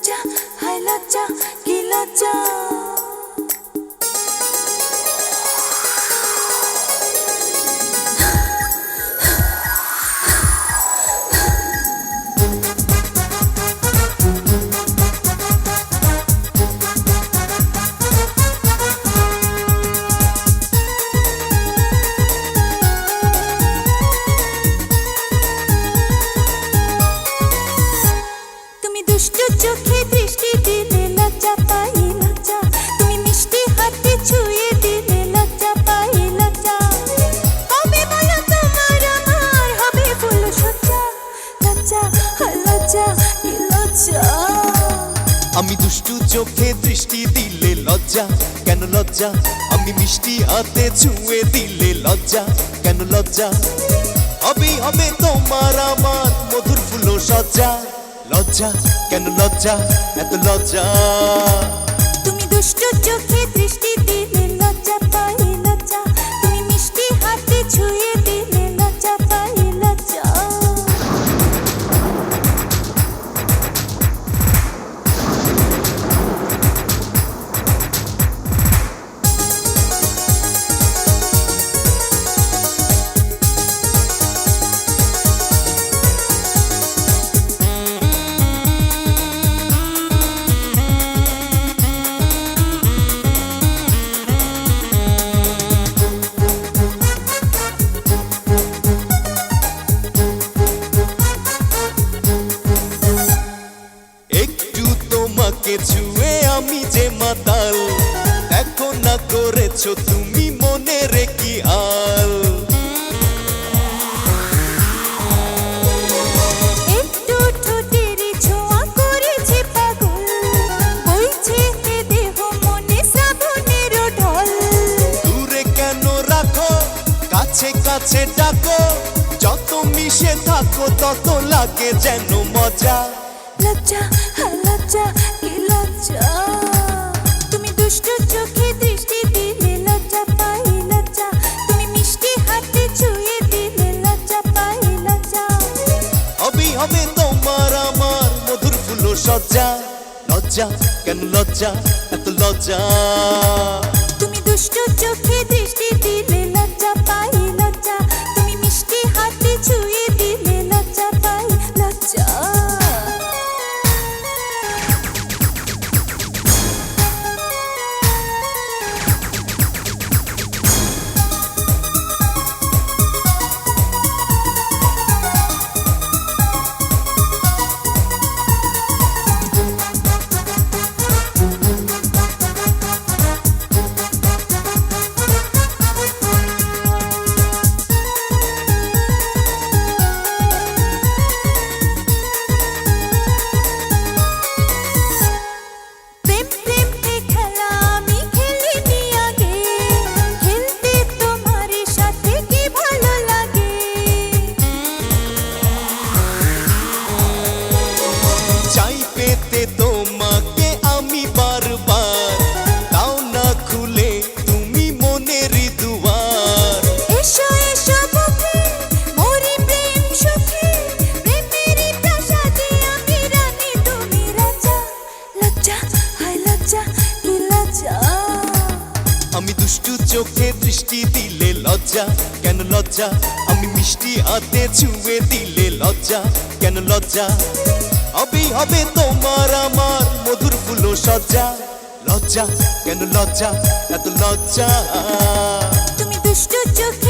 লজ্জা হায় লজ্জা কি লজ্জা? আমি দুষ্টু চোখে দৃষ্টি দিলে লজ্জা। কেন লজ্জা? আমি মিষ্টি হাতে ছুঁয়ে দিলে লজ্জা। কেন লজ্জা? আমি হবে তোমার আমার মধুর ফুল সজ্জা লজ্জা? কেন লজ্জা? এত লজ্জা। তুমি দুষ্টু চোখে দৃষ্টি দিলে করেছ তুমি মনে রেখি রাখো কাছে কাছে ডাকো যত মিশে থাকো তত লাগে যেন মজা। লজ্জা লজ্জা কি লজ্জা। তুমি দুষ্টু চোখে ফুল সজ্জা লজ্জা কেন লজ্জা? এত লজ্জা। তুমি দুষ্ট চোখে দৃষ্টি দিলে আমি দুষ্টু চোখে দৃষ্টি দিলে লজ্জা। কেন লজ্জা? আমি মিষ্টি হাতে ছুঁয়ে দিলে লজ্জা। কেন লজ্জা? হবে হবে তোমার আমার মধুর ফুল সজ্জা। লজ্জা? কেন লজ্জা? এত লজ্জা। তুমি দুষ্টু চোখে